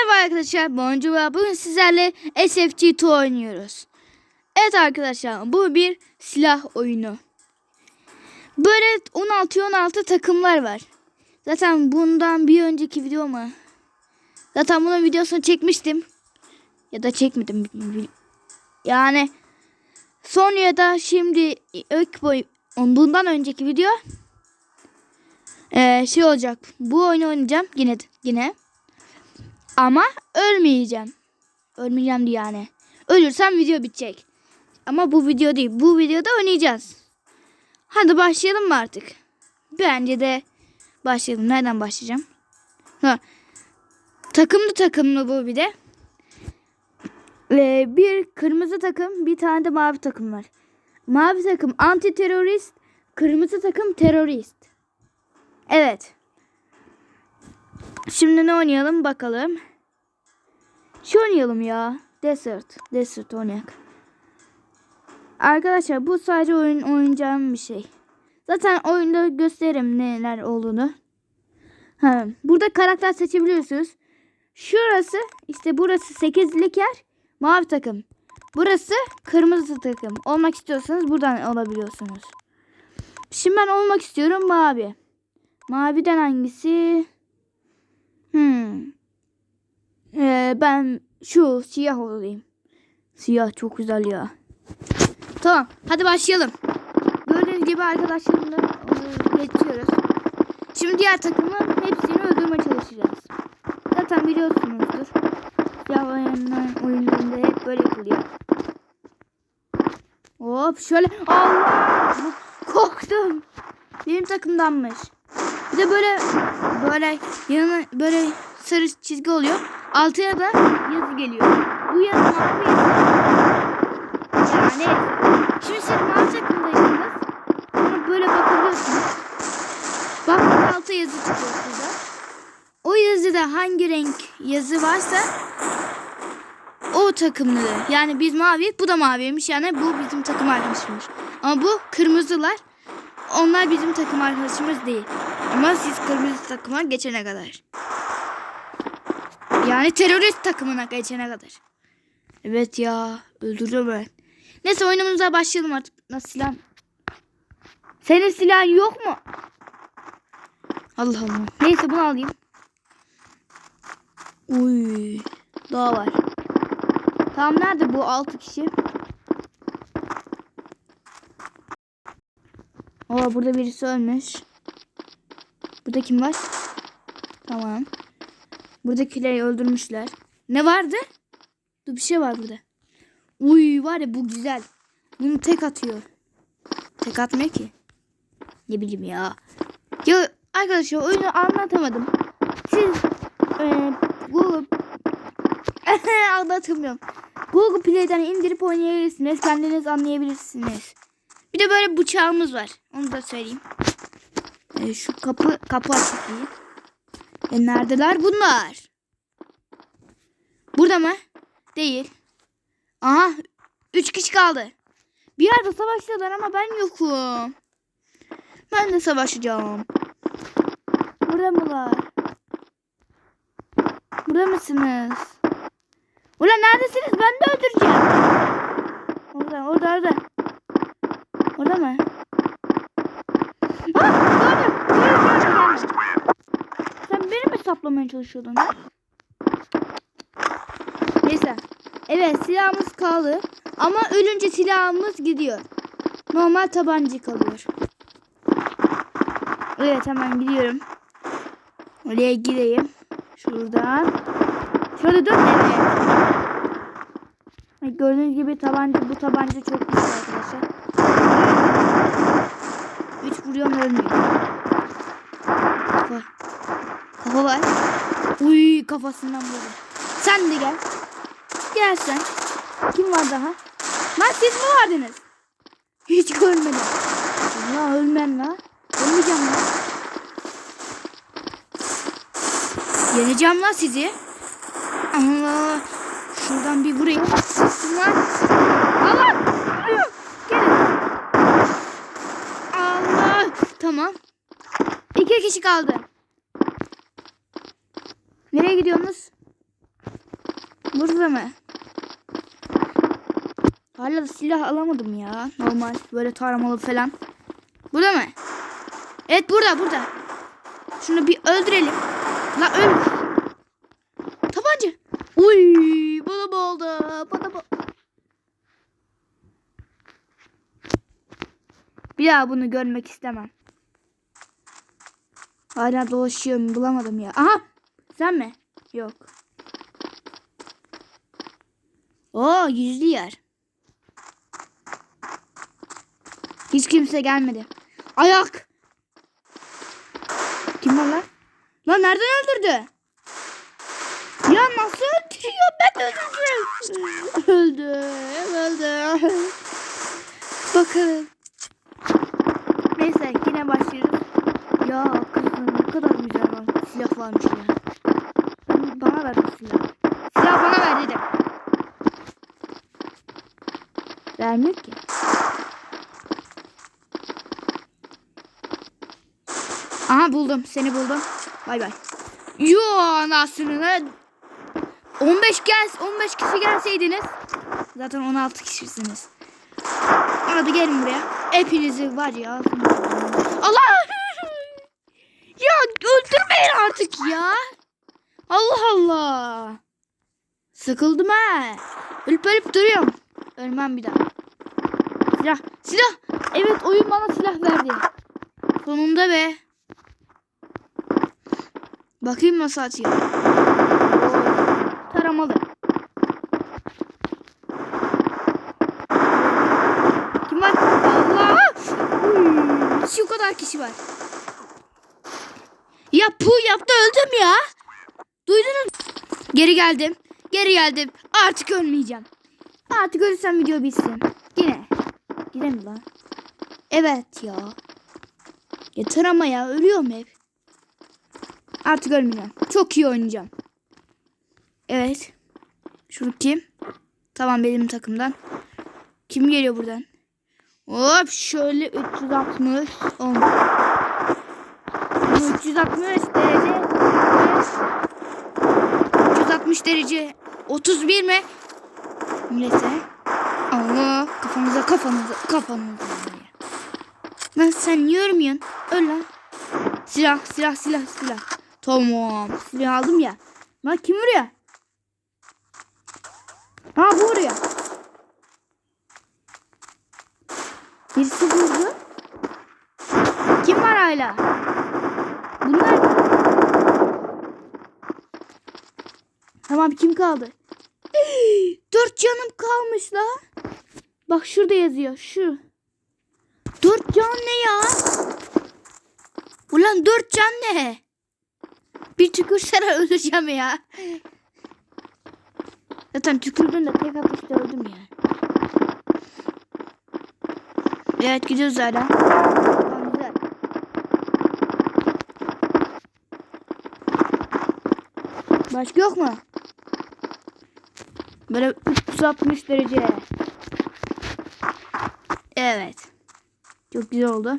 Merhaba arkadaşlar, Boncu bugün sizlerle SFG2 oynuyoruz. Evet arkadaşlar, bu bir silah oyunu. Böyle 16-16 takımlar var. Zaten bundan bir önceki video mu? Zaten bunun videosunu çekmiştim. Ya da çekmedim. Yani son ya da şimdi boy bundan önceki video eee, şey olacak. Bu oyunu oynayacağım yine yine. Ama ölmeyeceğim. Ölmeyeceğim diye yani. Ölürsem video bitecek. Ama bu video değil. Bu videoda oynayacağız. Hadi başlayalım mı artık? Bence de başlayalım. Nereden başlayacağım? Ha. Takımlı takımlı bu bir de. Ve bir kırmızı takım, bir tane de mavi takım var. Mavi takım anti terörist, kırmızı takım terörist. Evet. Şimdi ne oynayalım bakalım. Şu oynayalım ya. Desert. Desert oynayak. Arkadaşlar bu sadece oyun oynayacağım bir şey. Zaten oyunda gösteririm neler olduğunu. Ha, burada karakter seçebiliyorsunuz. Şurası işte burası 8'lik yer. Mavi takım. Burası kırmızı takım. Olmak istiyorsanız buradan olabiliyorsunuz. Şimdi ben olmak istiyorum mavi. Maviden hangisi? Hmm. Ee, ben şu siyah olayım. Siyah çok güzel ya. Tamam hadi başlayalım. Gördüğünüz gibi arkadaşlarımla e, geçiyoruz. Şimdi diğer takımın hepsini öldürmeye çalışacağız. Zaten biliyorsunuzdur. Siyah oyunlar, oyunlarında hep böyle yapılıyor. Hop şöyle. Allah! Korktum. Benim takımdanmış. Bir de böyle böyle yanına böyle sarı çizgi oluyor. Altına da yazı geliyor. Bu yazı mavi yazı. Yani şimdi siz mavi takımdaysınız. Sonra böyle bakabiliyorsunuz. Bak burada altta yazı çıkıyor size. O yazıda hangi renk yazı varsa o takımlı. Yani biz mavi, bu da maviymiş. Yani bu bizim takım arkadaşımız. Ama bu kırmızılar. Onlar bizim takım arkadaşımız değil. Ama siz kırmızı takıma geçene kadar. Yani terörist takımına geçene kadar. Evet ya. Öldürdüm ben. Neyse oyunumuza başlayalım artık. Nasıl silah? Senin silahın yok mu? Allah Allah. Neyse bunu alayım. Uy. Daha var. Tamam nerede bu 6 kişi? Oo burada birisi ölmüş. Burada kim var? Tamam. Buradakileri öldürmüşler. Ne vardı? Dur bir şey var burada. Uy var ya bu güzel. Bunu tek atıyor. Tek atmıyor ki. Ne bileyim ya. Ya arkadaşlar oyunu anlatamadım. Siz e, Google anlatamıyorum. Google Play'den indirip oynayabilirsiniz. Kendiniz anlayabilirsiniz. Bir de böyle bıçağımız var. Onu da söyleyeyim. E, şu kapı kapı açık. E neredeler bunlar? Burada mı? Değil. Aha. Üç kişi kaldı. Bir yerde savaştılar ama ben yokum. Ben de savaşacağım. Burada mılar? Burada mısınız? Ulan neredesiniz? Ben de öldüreceğim. Orada, orada, orada. Orada mı? Ah, gördüm. Gördüm, gördüm, gelme. Sen saplamaya çalışıyordun? Neyse. Evet silahımız kaldı. Ama ölünce silahımız gidiyor. Normal tabanca kalıyor. Evet hemen gidiyorum. Oraya gideyim. Şuradan. Şöyle dön. Evet. Gördüğünüz gibi tabanca bu tabanca çok güzel arkadaşlar. Üç vuruyorum ölmüyor. Var. Uy kafasından vurdum. Sen de gel. Gel sen. Kim var daha? Lan siz mi vardınız? Hiç görmedim. Allah ölmem la. Ölmeyeceğim la. Yeneceğim la sizi. Allah. Şuradan bir vurayım. Lan. Allah. Gelin. Allah. Tamam. İki kişi kaldı. Nereye gidiyorsunuz? Burada mı? Hala silah alamadım ya. Normal böyle taramalı falan. Burada mı? Evet burada burada. Şunu bir öldürelim. La öl. Tabanca. Uy bana oldu? Bana mı? Bir daha bunu görmek istemem. Hala dolaşıyorum bulamadım ya. Aha sen mi? Yok. Oo yüzlü yer. Hiç kimse gelmedi. Ayak. Kim var lan? Lan nereden öldürdü? Ya nasıl öldürüyor? Ben öldüreceğim. Öldü. Öldü. Bakın. Neyse yine başlıyoruz. Ya kızım ne kadar güzel var. Silah varmış ya. Bana ver o silahı. Silah bana ver dedim. Vermiyor ki. Aha buldum. Seni buldum. Bay bay. Yo anasını ne? 15 gel 15 kişi gelseydiniz. Zaten 16 kişisiniz. Hadi gelin buraya. Hepinizi var ya. Allah! Ya öldürmeyin artık ya. Allah Allah. Sıkıldım ha. Ölüp ölüp duruyorum. Ölmem bir daha. Silah. Silah. Evet oyun bana silah verdi. Sonunda be. Bakayım nasıl atıyor. Taramalı. Kim var? Allah! Şu kadar kişi var. Ya pu yaptı öldüm ya. Duydunuz? Geri geldim. Geri geldim. Artık ölmeyeceğim. Artık ölürsem video bitsin. Yine. Mi lan? Evet ya. Yeter ama ya ölüyorum hep. Artık ölmeyeceğim. Çok iyi oynayacağım. Evet. Şu kim? Tamam benim takımdan. Kim geliyor buradan? Hop şöyle 360 10. Bu 360 derece 360 derece 31 mi? Neyse. Allah kafanıza kafanıza kafanıza. Lan sen niye ölmüyorsun? Öl lan. Silah silah silah silah. Tamam. Silah aldım ya. Lan kim vuruyor? Ha bu vuruyor. Birisi vurdu. Kim var hala? Bunlar. Tamam kim kaldı? Dört canım kalmış la. Bak şurada yazıyor. Şu. Dört can ne ya? Ulan dört can ne? Bir tükürsene öleceğim ya. Zaten tükürdüm de tek atışta öldüm ya. Evet gidiyoruz hala. Başka yok mu? Böyle 360 derece. Evet. Çok güzel oldu.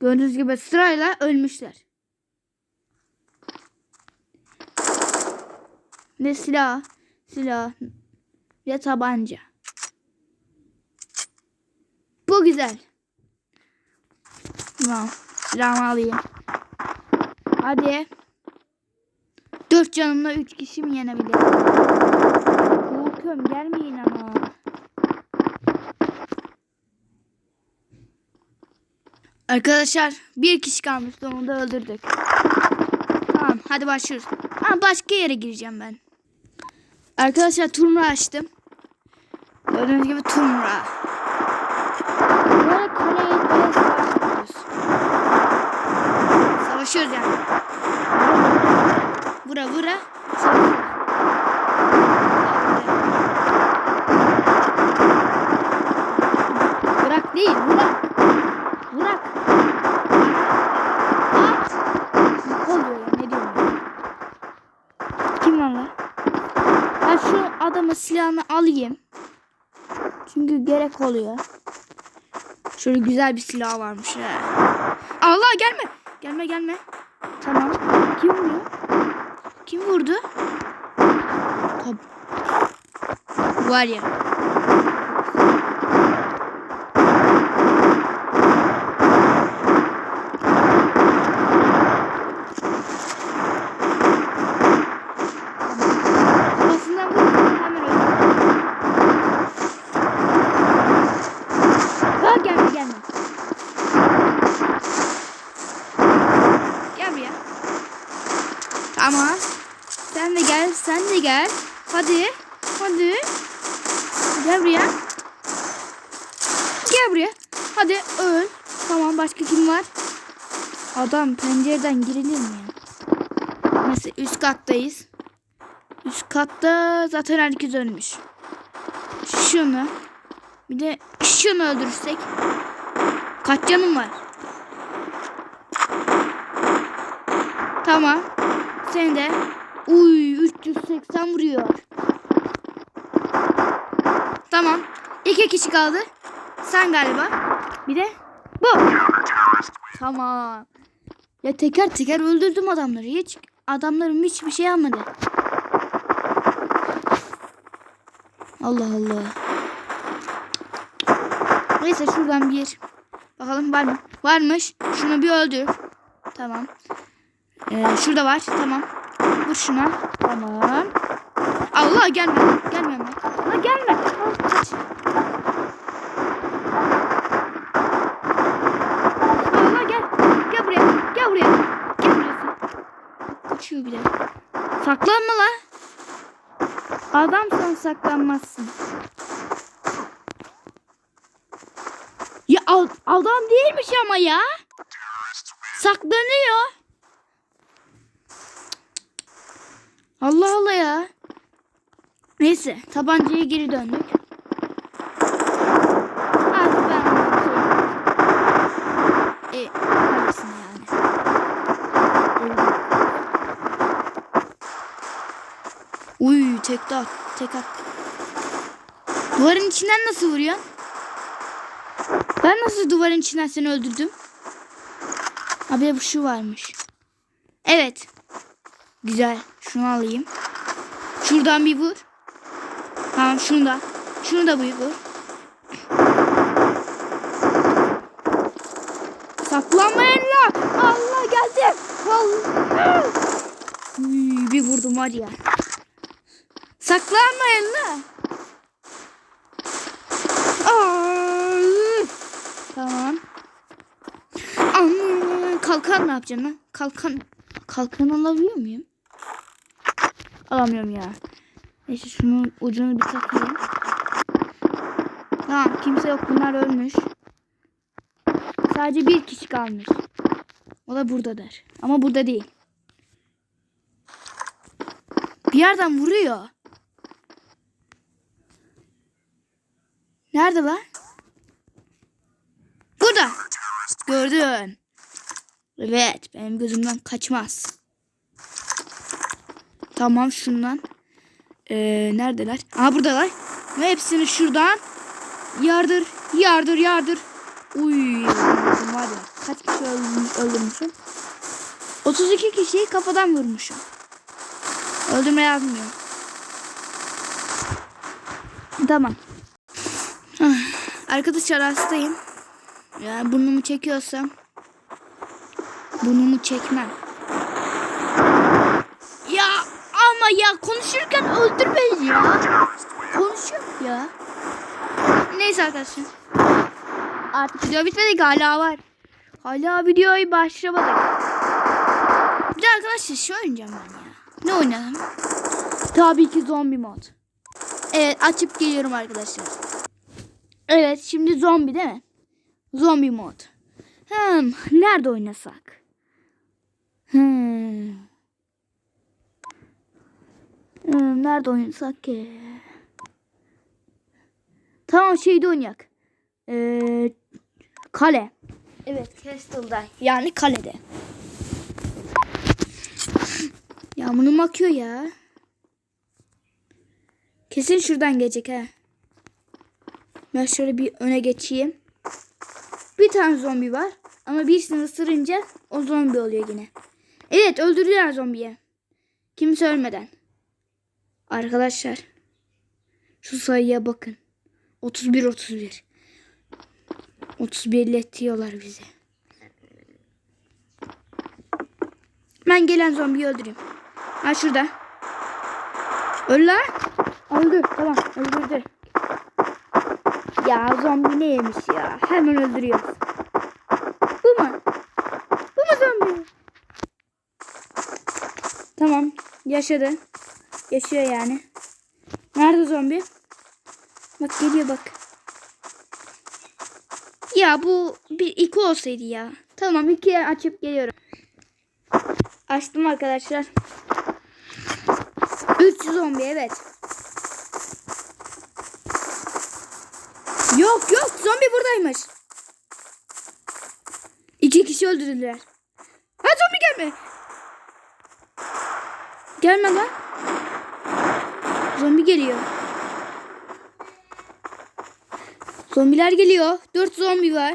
Gördüğünüz gibi sırayla ölmüşler. Ne silah, silah ve tabanca. Bu güzel. Tamam. Silahımı alayım. Hadi. Dört canımla üç kişi mi yenebilir? Korkuyorum gelmeyin ama. Arkadaşlar bir kişi kalmış onu da öldürdük. Tamam hadi başlıyoruz. Ha, başka yere gireceğim ben. Arkadaşlar turnuva açtım. Gördüğünüz gibi turnuva. Böyle kaleye kaleye savaşıyoruz. Savaşıyoruz yani. Vura vura. Savaşıyoruz. Bırak değil bırak. Bırak. At. Ne oluyor ya ne diyorum ya? Kim var lan? Ben şu adamın silahını alayım. Çünkü gerek oluyor. Şöyle güzel bir silah varmış he. Allah gelme. Gelme gelme. Tamam. Kim vuruyor? Kim vurdu? Tab Var ya. Kafasından vurursan hemen ölür. Ha gelme gelme. Gel buraya. Tamam. Sen de gel, sen de gel. Hadi. Hadi. Gel buraya. Gel buraya. Hadi öl. Tamam başka kim var? Adam pencereden girilir mi ya? Neyse üst kattayız. Üst katta zaten herkes ölmüş. Şunu. Bir de şunu öldürürsek. Kaç canım var? Tamam. Sen de. Uy 380 vuruyor. Tamam. İki kişi kaldı. Sen galiba. Bir de bu. Tamam. Ya teker teker öldürdüm adamları. Hiç adamlarım hiçbir şey almadı. Allah Allah. Neyse şuradan bir bakalım var mı? Varmış. Şunu bir öldür. Tamam. Ee, şurada var. Tamam. Vur şuna. Tamam. Allah gelme. Gelme. Allah gelme. Kaç. Allah gel. Gel buraya. Gel buraya. Gel buraya. sen. Kaçıyor bile. Saklanma la. Adam sen saklanmazsın. Ya ad- adam değilmiş ama ya. Saklanıyor. Allah Allah ya. Neyse tabancaya geri döndük. Artık ben şey... E, kalesine yani. Uy tek at, tek at. Duvarın içinden nasıl vuruyorsun? Ben nasıl duvarın içinden seni öldürdüm? Abi bu şu varmış. Evet. Güzel. Şunu alayım. Şuradan bir vur. Tamam şunu da. Şunu da bir vur. Saklanmayın la. Allah geldi. Allah. Uy, bir vurdum var ya. Saklanmayın la. Aa, Tamam. Aman, kalkan ne yapacaksın lan? Kalkan. Kalkan alabiliyor muyum? Alamıyorum ya. Neyse şunun ucunu bir takayım. Tamam kimse yok bunlar ölmüş. Sadece bir kişi kalmış. O da buradadır. Ama burada değil. Bir yerden vuruyor. Nerede lan? Burada. Gördün. Evet benim gözümden kaçmaz. Tamam şundan. Ee, neredeler? Aha buradalar. Ve hepsini şuradan yardır, yardır, yardır. Uy, var ya. Kaç kişi öldürmüş, öldürmüşüm? 32 kişiyi kafadan vurmuşum. Öldürme yazmıyor. Tamam. Arkadaşlar hastayım. Ya burnumu çekiyorsam burnumu çekmem. Ya ama ya konuşurken öldür beni ya. Konuşuyor ya. Neyse arkadaşlar. Artık video bitmedi hala var. Hala videoyu başlamadık. Bir de arkadaşlar şu oynayacağım ben ya. Ne oynayalım? Tabii ki zombi mod. Evet açıp geliyorum arkadaşlar. Evet şimdi zombi değil mi? Zombi mod. Hmm, nerede oynasak? Hmm. Hmm, nerede oynasak ki? Tamam şeyde oynayak. Ee, kale. Evet Castle'da. Yani kalede. Yağmurun akıyor ya. Kesin şuradan gelecek ha. Ben şöyle bir öne geçeyim. Bir tane zombi var. Ama birisini ısırınca o zombi oluyor yine. Evet öldürdüler zombiyi. Kimse ölmeden. Arkadaşlar. Şu sayıya bakın. 31 31. 31 iletiyorlar bize. Ben gelen zombiyi öldüreyim. Ha şurada. Öl lan. Öldür. Tamam öldürdü. Ya zombi ne yemiş ya. Hemen öldürüyor. Bu mu? Bu mu zombi? Tamam. Yaşadı. Yaşıyor yani. Nerede zombi? Bak geliyor bak. Ya bu bir iki olsaydı ya. Tamam ikiye açıp geliyorum. Açtım arkadaşlar. 3 zombi evet. Yok yok zombi buradaymış. İki kişi öldürdüler. Ha zombi gelme. Gelme lan. Zombi geliyor. Zombiler geliyor. Dört zombi var.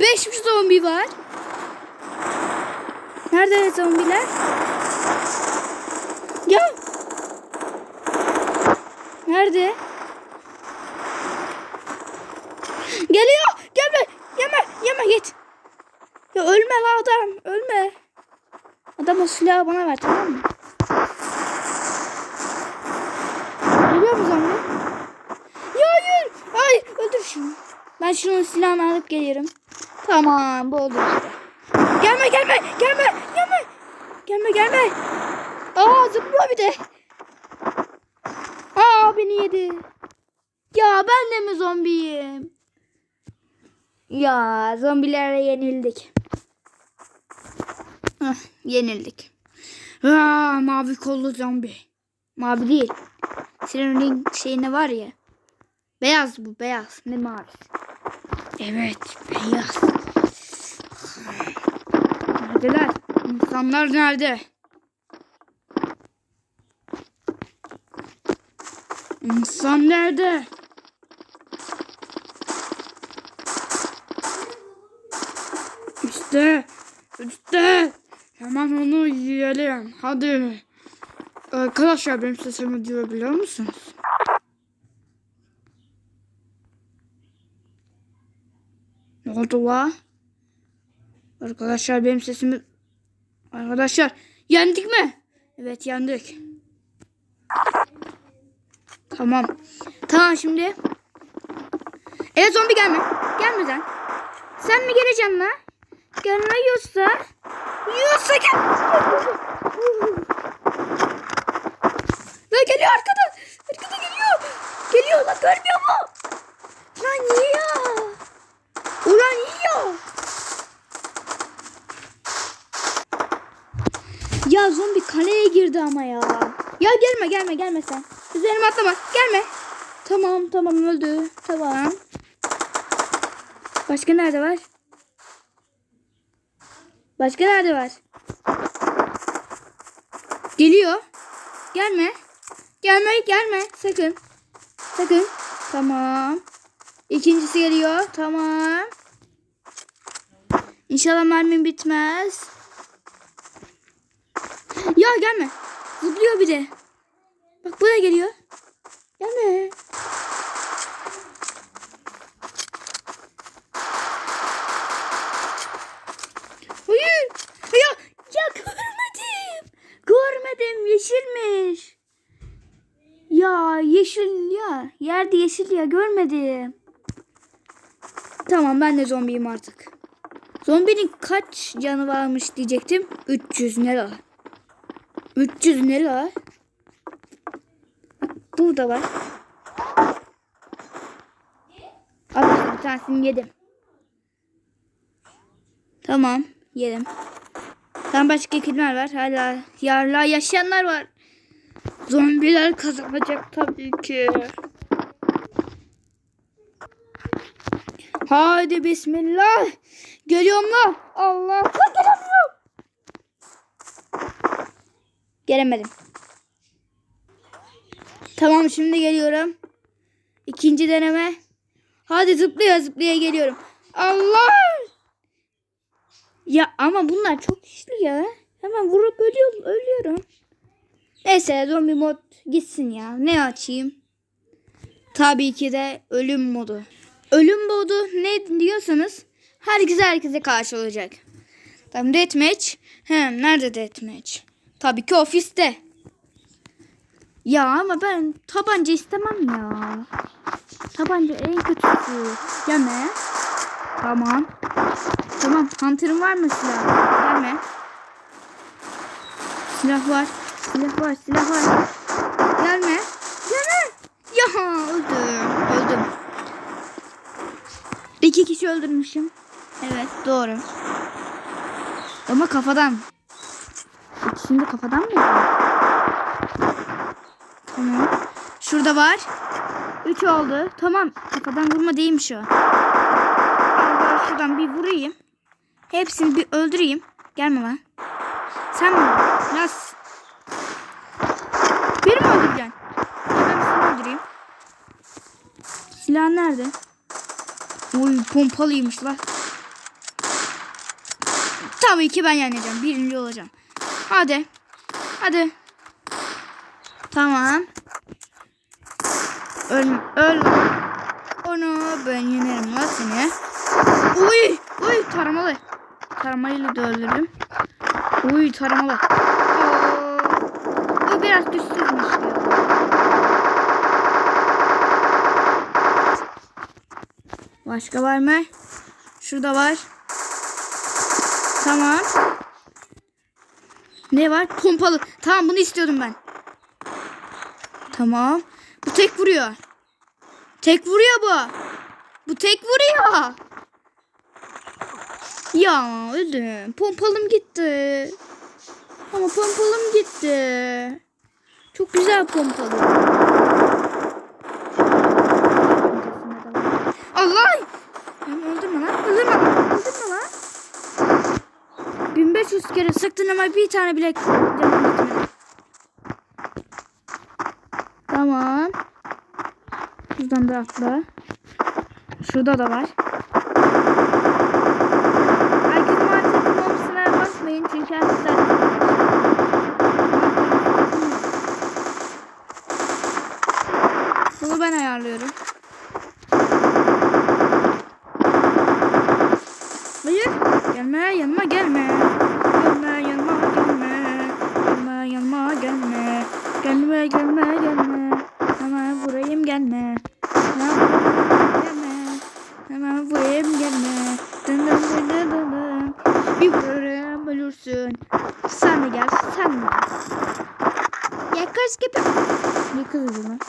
Beş zombi var. Nerede zombiler? Ya. Nerede? Geliyor. Gelme. Yeme. Yeme git. Ya ölme la adam. Ölme. Adam o silahı bana ver tamam mı? Geliyor mu zombi? Ya hayır. Hayır. Öldür şunu. Ben şunun silahını alıp geliyorum. Tamam bu oldu işte. Gelme gelme gelme gelme. Gelme gelme. Aa zıplıyor bir de. Aa beni yedi. Ya ben de mi zombiyim? Ya zombilere yenildik. Yenildik. Aa, mavi kollu zombi. Mavi değil. Senin şeyine var ya. Beyaz bu beyaz. Ne mavi? Evet beyaz. Neredeler? İnsanlar nerede? İnsan nerede? İşte, işte. Hemen onu yiyelim. Hadi. Arkadaşlar benim sesimi duyabiliyor musunuz? Ne oldu la? Arkadaşlar benim sesimi... Arkadaşlar yendik mi? Evet yendik. Tamam. Tamam şimdi. Evet zombi gelme. Gelme sen. Sen mi geleceksin la? Gelmiyorsa... Yiyorsa gel. La geliyor arkada. Arkada geliyor. Geliyor la görmüyor mu? Lan yiyor. Ulan yiyor. Ya zombi kaleye girdi ama ya. Ya gelme gelme gelme sen. Üzerime atlama. Gelme. Tamam tamam öldü. Tamam. Başka nerede var? Başka nerede var? Geliyor. Gelme. Gelme gelme. Sakın. Sakın. Tamam. İkincisi geliyor. Tamam. İnşallah mermim bitmez. Ya gelme. Zıplıyor bir de. Bak bu geliyor. Gelme. Hayır. Ya, ya görmedim. Görmedim. Yeşilmiş. Ya yeşil ya. Yerde yeşil ya görmedim. Tamam ben de zombiyim artık. Zombinin kaç canı varmış diyecektim. 300 ne la? 300 ne la? Burada var. Al işte bir tanesini yedim. Tamam yedim. Tam başka kimler var? Hala yarla yaşayanlar var. Zombiler kazanacak tabii ki. Haydi bismillah. Geliyorum la. Allah. Lan gelemiyorum. Gelemedim. Tamam şimdi geliyorum. İkinci deneme. Hadi zıplaya zıplaya geliyorum. Allah. Ya ama bunlar çok güçlü ya. Hemen vurup ölüyorum, ölüyorum. Neyse zombi mod gitsin ya. Ne açayım? Tabii ki de ölüm modu. Ölüm modu ne diyorsanız herkes herkese karşı olacak. Tamam deathmatch. He, nerede deathmatch? Tabii ki ofiste. Ya ama ben tabanca istemem ya. Tabanca en kötüsü. Gelme. Tamam. Tamam. Hunter'ın var mı silah? Gelme. Silah var. Silah var. Silah var. Gelme. Gelme. Ya öldüm. Öldüm. İki kişi öldürmüşüm. Evet doğru. Ama kafadan. De kafadan mı? Tamam. Şurada var. Üç oldu. Tamam. Kafadan vurma değilmiş o. Allah şuradan bir vurayım. Hepsini bir öldüreyim. Gelme lan. Sen mi? Nas. Biri mi öldüreceksin? Ben seni öldüreyim. Silah nerede? Oy pompalıymış lan. Tabii ki ben yeneceğim. Birinci olacağım. Hadi. Hadi. Tamam. Öl, öl. Onu ben yenerim lan seni. Uy, uy taramalı. Taramayla da öldürdüm. Uy taramalı. Oo, Bu biraz güçsüzmüş ya. Başka var mı? Şurada var. Tamam. Ne var? Pompalı. Tamam bunu istiyordum ben. Tamam. Bu tek vuruyor. Tek vuruyor bu. Bu tek vuruyor. Ya öldüm. Pompalım gitti. Ama pompalım gitti. Çok güzel pompalı. Allah! Lan öldürme lan. Öldürme lan. Öldürme lan. 1500 kere sıktın ama bir tane bile canım gitmedi. Tamam. Şuradan da atla. Şurada da var. Herkes maalesef olmasına bakmayın çünkü herkes Bunu ben ayarlıyorum. Hayır. Gelme yanıma. Gelme Gelme gelme gelme. Hemen vurayım gelme. Hemen. Hemen gelme. Dın dın dın dın dın dın. Bir vururum ölürsün. Sen de gel sen de. Ya kız gibi. Ne kızı lan?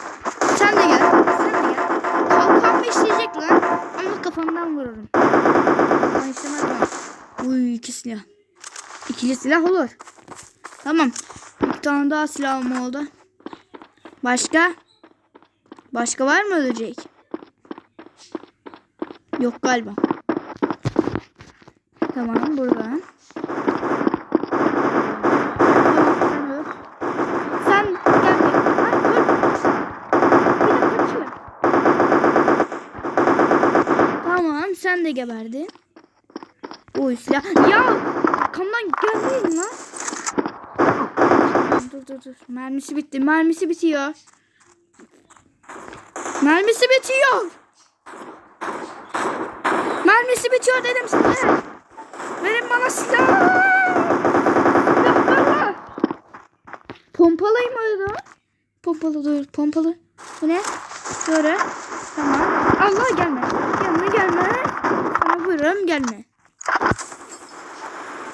Sen de gel. Sen de gel. Kalkan beşleyecek lan. Ama kafamdan vururum. Ben istemez ben. Uy iki silah. İkili silah olur. Tamam. Bir tane daha silahım oldu. Başka? Başka var mı ölecek? Yok galiba. Tamam buradan. Sen de geberdin. Oy silah. Ya arkamdan gelmeyin lan. Dur dur dur. Mermisi bitti. Mermisi bitiyor. Mermisi bitiyor. Mermisi bitiyor dedim size. Verin bana silah. Silah bana. Pompalıyım orada. Pompalı dur. Pompalı. Bu ne? Böyle. Tamam. Allah gelme. Gelme gelme. Sana vururum gelme.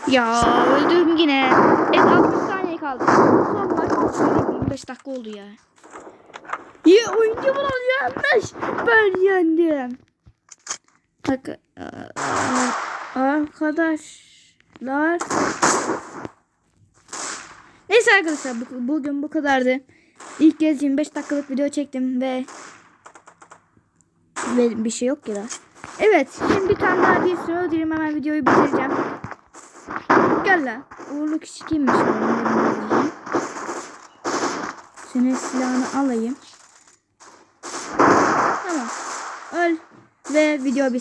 Ya öldüm yine. Evet 60 saniye kaldı. Son maç. Şöyle 25 dakika oldu ya. Ya oyuncu bunu yenmiş. Ben yendim. Bak, arkadaşlar. Neyse arkadaşlar bu- bugün bu kadardı. İlk kez 25 dakikalık video çektim ve ve bir şey yok ya da. Evet şimdi bir tane daha sürü öldüreyim hemen videoyu bitireceğim. Gel lan. Uğurlu kişi kimmiş? Senin silahını alayım. Tamam. Öl ve video bitsin.